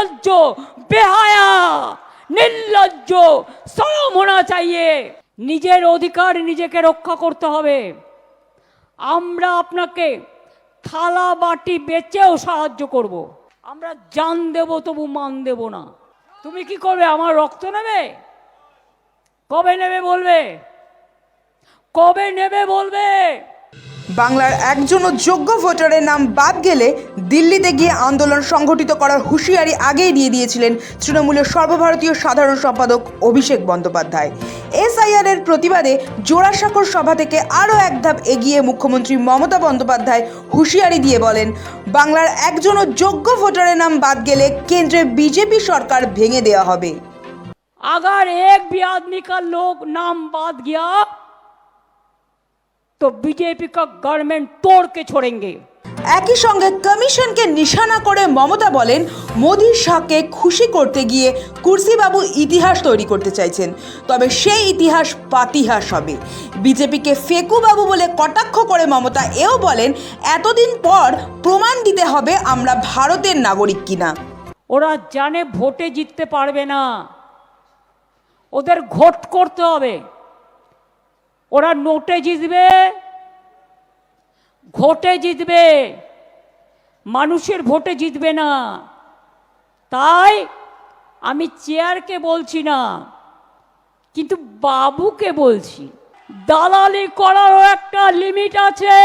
নির্লজ্জ, বেহায়া, নির্লজ্জ শরম হোনা চাইয়ে নিজের অধিকার নিজেকে রক্ষা করতে হবে। আমরা আপনাকে থালা বাটি বেচেও সাহায্য করব। আমরা জান দেব তবু মান দেব না। তুমি কি করবে? আমার রক্ত নেবে? কবে নেবে বলবে? কবে নেবে বলবে? বাংলার একজনও যোগ্য ভোটারের নাম বাদ গেলে দিল্লিতে গিয়ে আন্দোলন সংগঠিত করার হুঁশিয়ারি আগেই দিয়ে দিয়েছিলেন তৃণমূলের সর্বভারতীয় সাধারণ সম্পাদক অভিষেক বন্দ্যোপাধ্যায় এসআইআর এর প্রতিবাদে জোড়াসাঁকোর সভা থেকে আরও এক ধাপ এগিয়ে মুখ্যমন্ত্রী মমতা বন্দ্যোপাধ্যায় হুঁশিয়ারি দিয়ে বলেন বাংলার একজনও যোগ্য ভোটারের নাম বাদ গেলে কেন্দ্রে বিজেপি সরকার ভেঙে দেওয়া হবে अगर एक भी आदमी का लोग नाम बात गया तो बीजेपी का गवर्नमेंट तोड़ के छोड़ेंगे একই সঙ্গে কমিশনকে নিশানা করে মমতা বলেন মোদী শাহকে খুশি করতে গিয়ে কুর্সিবাবু ইতিহাস তৈরি করতে চাইছেন তবে সেই ইতিহাস পাতিহাস হবে বিজেপিকে ফেকুবাবু বলে কটাক্ষ করে মমতা এও বলেন এতদিন পর প্রমাণ দিতে হবে আমরা ভারতের নাগরিক কিনা ওরা জানে ভোটে জিততে পারবে না ওদের ঘোট করতে হবে ওরা নোটে জিতবে ঘোটে জিতবে, মানুষের ভোটে জিতবে না। তাই আমি চেয়ারকে বলছি না, কিন্তু বাবুকে বলছি, দালালি করারও একটা লিমিট আছে।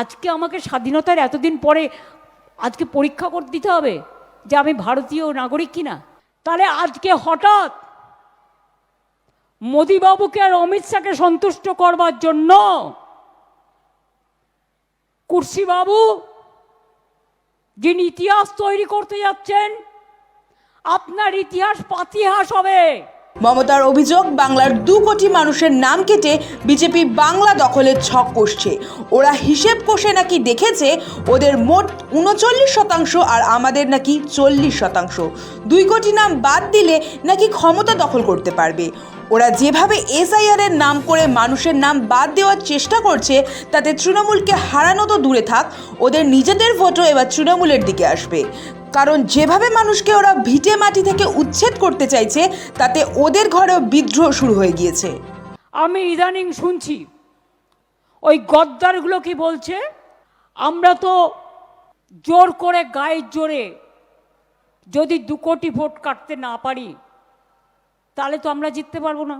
আজকে আমাকে স্বাধীনতার এতদিন পরে আজকে পরীক্ষা করে দিতে হবে যে আমি ভারতীয় নাগরিক কিনা? তাহলে আজকে হঠাৎ মোদিবাবুকে আর অমিত শাহকে সন্তুষ্ট করবার জন্য কুর্সিবাবু যিনি ইতিহাস তৈরি করতে যাচ্ছেন, আপনার ইতিহাস পাতিহাস হবে। মমতার অভিযোগ, বাংলার দু কোটি মানুষের নাম কেটে বিজেপি বাংলা দখলের ছক কষছে। ওরা হিসেব কষে নাকি দেখেছে ওদের মোট উনচল্লিশ শতাংশ আর আমাদের নাকি চল্লিশ শতাংশ। দুই কোটি নাম বাদ দিলে নাকি ক্ষমতা দখল করতে পারবে। ওরা যেভাবে এসআইআর এর নাম করে মানুষের নাম বাদ দেওয়ার চেষ্টা করছে, তাতে তৃণমূলকে হারানো তো দূরে থাক, ওদের নিজেদের ভোটও এবার তৃণমূলের দিকে আসবে। কারণ যেভাবে মানুষকে ওরা ভিটে মাটি থেকে উচ্ছেদ করতে চাইছে, তাতে ওদের ঘরেও বিদ্রোহ শুরু হয়ে গিয়েছে। আমি ইদানিং শুনছি, ওই গদ্দারগুলো কি বলছে? আমরা তো জোর করে গায়ের জোরে যদি দু কোটি ভোট কাটতে না পারি তাহলে তো আমরা জিততে পারব না।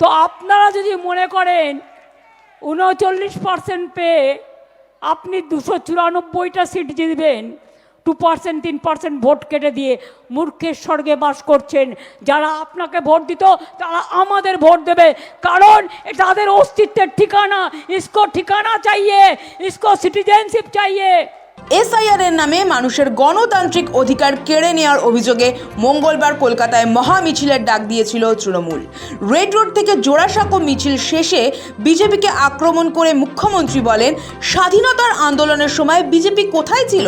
তো আপনারা যদি মনে করেন, উনচল্লিশ পার্সেন্ট পেয়ে আপনি দুশো চুরানব্বইটা সিট জিতবেন টু পার্সেন্ট তিন পার্সেন্ট ভোট কেটে দিয়ে মূর্খের স্বর্গে বাস করছেন। যারা আপনাকে ভোট দিত, তারা আমাদের ভোট দেবে। কারণ তাদের অস্তিত্বের ঠিকানা, ইসকো ঠিকানা চাইয়ে, ইসকো সিটিজেনশিপ চাইয়ে এসআইআর এর নামে মানুষের গণতান্ত্রিক অধিকার কেড়ে নেওয়ার অভিযোগে মঙ্গলবার কলকাতায় মহা মিছিলের ডাক দিয়েছিল তৃণমূল রেড রোড থেকে জোড়াসাঁকো মিছিল শেষে বিজেপিকে আক্রমণ করে মুখ্যমন্ত্রী বলেন স্বাধীনতার আন্দোলনের সময় বিজেপি কোথায় ছিল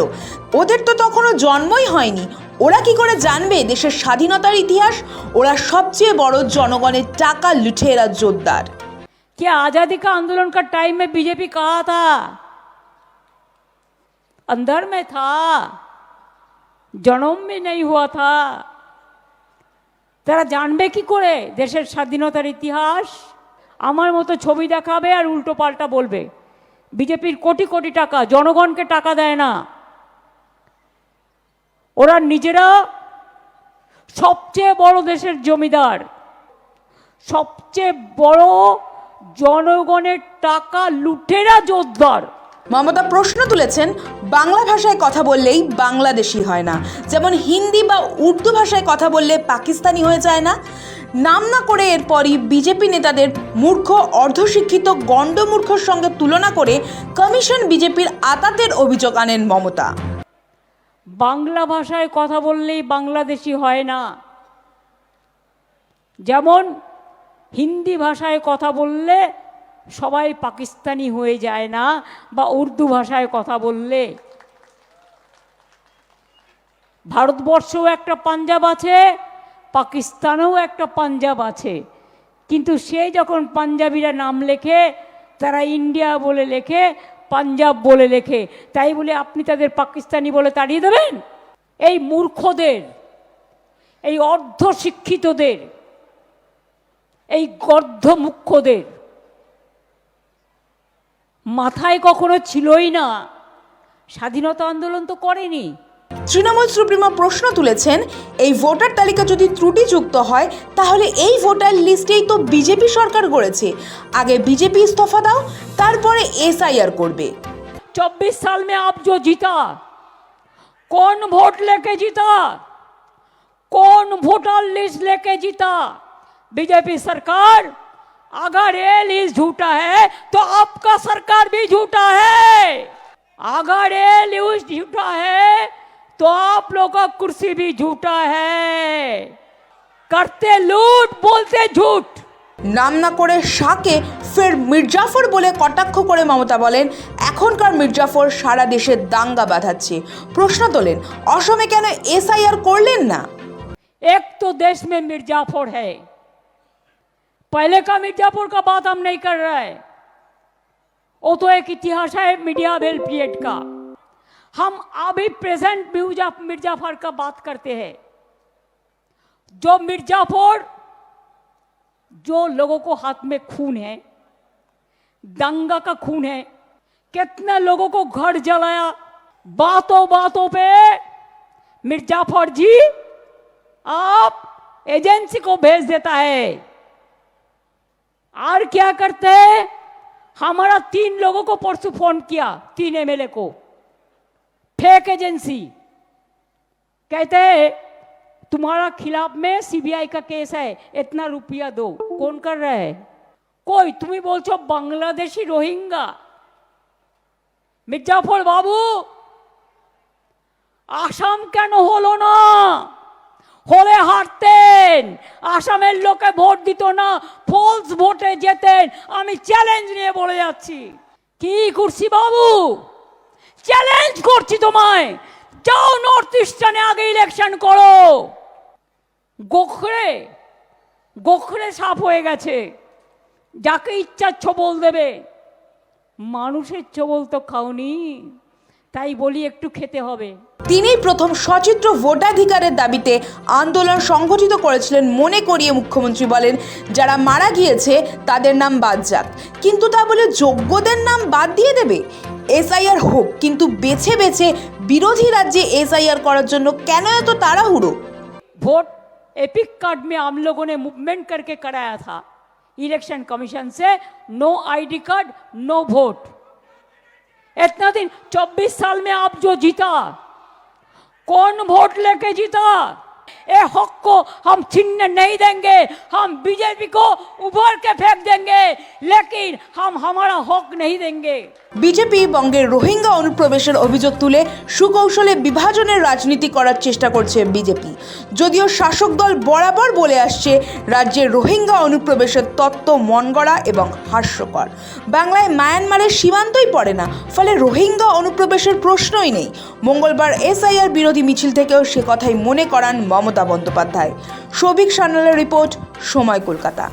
ওদের তো তখনও জন্মই হয়নি ওরা কি করে জানবে দেশের স্বাধীনতার ইতিহাস ওরা সবচেয়ে বড় জনগণের টাকা লুঠেরা জোরদার कि आज़ादी का आंदोलन का टाइम में बीजेपी कहा था अंदर में था জনম में नहीं हुआ था তারা জানবে কি করে দেশের স্বাধীনতার ইতিহাস আমার মতো ছবি দেখাবে আর উল্টো পাল্টা বলবে বিজেপির কোটি কোটি টাকা জনগণকে টাকা দেয় না ওরা নিজেরা সবচেয়ে বড় দেশের জমিদার সবচেয়ে বড় জনগণের টাকা লুটেরা জোরদার মমতা প্রশ্ন তুলেছেন, বাংলা ভাষায় কথা বললেই বাংলাদেশি হয় না। যেমন হিন্দি বা উর্দু ভাষায় কথা বললে পাকিস্তানি হয়ে যায় না। নাম না করে এরপরই বিজেপি নেতাদের মূর্খ, অর্ধশিক্ষিত, গণ্ডমূর্খর সঙ্গে তুলনা করে কমিশন বিজেপির আতাতের অভিযোগ আনেন মমতা। বাংলা ভাষায় কথা বললেই বাংলাদেশি হয় না। যেমন হিন্দি ভাষায় কথা বললে সবাই পাকিস্তানি হয়ে যায় না বা উর্দু ভাষায় কথা বললে। ভারতবর্ষেও একটা পাঞ্জাব আছে, পাকিস্তানেও একটা পাঞ্জাব আছে। কিন্তু সে যখন পাঞ্জাবিরা নাম লেখে, তারা ইন্ডিয়া বলে লেখে, পাঞ্জাব বলে লেখে। তাই বলে আপনি তাদের পাকিস্তানি বলে তাড়িয়ে দেবেন? এই মূর্খদের, এই অর্ধশিক্ষিতদের, এই গর্ধ মুখ্যদের মাথায় কখনো ছিলই না স্বাধীনতা আন্দোলন তো করেনি তৃণমূল সুপ্রিমো প্রশ্ন তুলেছেন এই ভোটার তালিকা যদি ত্রুটিযুক্ত হয় তাহলে এই ভোটার লিস্টেই তো বিজেপি সরকার গড়েছে আগে বিজেপি ইস্তফা দাও তারপরে এসআইআর করবে चौबीस साल में आप जो जीता कौन वोट लेके जीता कौन वोटर लिस्ट लेके जीता बीजेपी सरकार अगर ये लिस्ट झूठा है तो आपका सरकार भी झूठा है अगर ये लिस्ट झूठा है तो आप लोग का कुर्सी भी झूठा है करते लूट बोलते झूठ নাম না করে শাকে ফের মির্জাফর বলে কটাক্ষ করে মমতা বলেন এখনকার মির্জাফর সারা দেশে দাঙ্গা বাঁধাচ্ছে প্রশ্ন তোলেন অসমে কেন এসআইআর করলেন না एक तो देश में मिर्जापुर है पहले का मिर्जापुर का बात हम नहीं कर रहे वो तो एक इतिहास है मीडिया वेल पीरियड का। हम अभी प्रेजेंट मिर्ज़ा मिर्जाफर का बात करते हैं। जो मिर्जापुर जो लोगों को हाथ में खून है, दंगा का खून है, कितने लोगों को घर जलाया, बातों बातों पे मिर्जाफर जी आप एजेंसी को भेज देता है। और क्या करते हैं? हमारा तीन लोगों को परसों फोन किया तीन एमएलए को फेक एजेंसी कहते हैं तुम्हारा खिलाफ में सीबीआई का केस है इतना रुपया दो कौन कर रहा है कोई तुम्हें बोलছো बांग्लादेशी रोहिंगा মির্জাফর बाबू आसाम কেন হলো ना হলে হারতেন। আসামের লোকে ভোট দিত না ফলস ভোটে যেতেন। আমি চ্যালেঞ্জ নিয়ে বলে যাচ্ছি। কি করছি বাবু? চ্যালেঞ্জ করছি তোমায়। যাও নর্থ ইস্টার্নে আগে ইলেকশন করো। গোখরে গোখরে সাফ হয়ে গেছে। যাকে ইচ্ছা ছবল দেবে। মানুষের ছবল তো খাওনি। তাই বলি একটু খেতে হবে তিনিই প্রথম সচিত্র ভোটাধিকারের দাবিতে আন্দোলন সংগঠিত করেছিলেন মনে করিয়ে মুখ্যমন্ত্রী বলেন যারা মারা গিয়েছে তাদের নাম বাদ যাক কিন্তু তা বলে যোগ্যদের নাম বাদ দিয়ে দেবে এসআইআর হোক কিন্তু বেছে বেছে বিরোধী রাজ্যে এসআইআর করার জন্য কেন এত তাড়াহুড়ো वोट एपिक कार्ड में हम लोगों ने मूवमेंट करके कराया था इलेक्शन कमीशन से no ID card no vote इतना दिन 24 साल में आप जो जीता कौन वोट लेके जीता? ए हक को हम छीनने नहीं देंगे हम बीजेपी को उभर के फेंक देंगे लेकिन हम हमारा हक नहीं देंगे বিজেপি বঙ্গের রোহিঙ্গা অনুপ্রবেশের অভিযোগ তুলে সুকৌশলে বিভাজনের রাজনীতি করার চেষ্টা করছে বিজেপি যদিও শাসক দল বরাবর বলে আসছে রাজ্যের রোহিঙ্গা অনুপ্রবেশের তত্ত্ব মনগড়া এবং হাস্যকর বাংলায় মায়ানমারের সীমান্তই পড়ে না ফলে রোহিঙ্গা অনুপ্রবেশের প্রশ্নই নেই মঙ্গলবার এসআইআর বিরোধী মিছিল থেকেও সে কথাই মনে করান মমতা বন্দ্যোপাধ্যায়। সৌভিক সান্যালের রিপোর্ট সময় কলকাতা।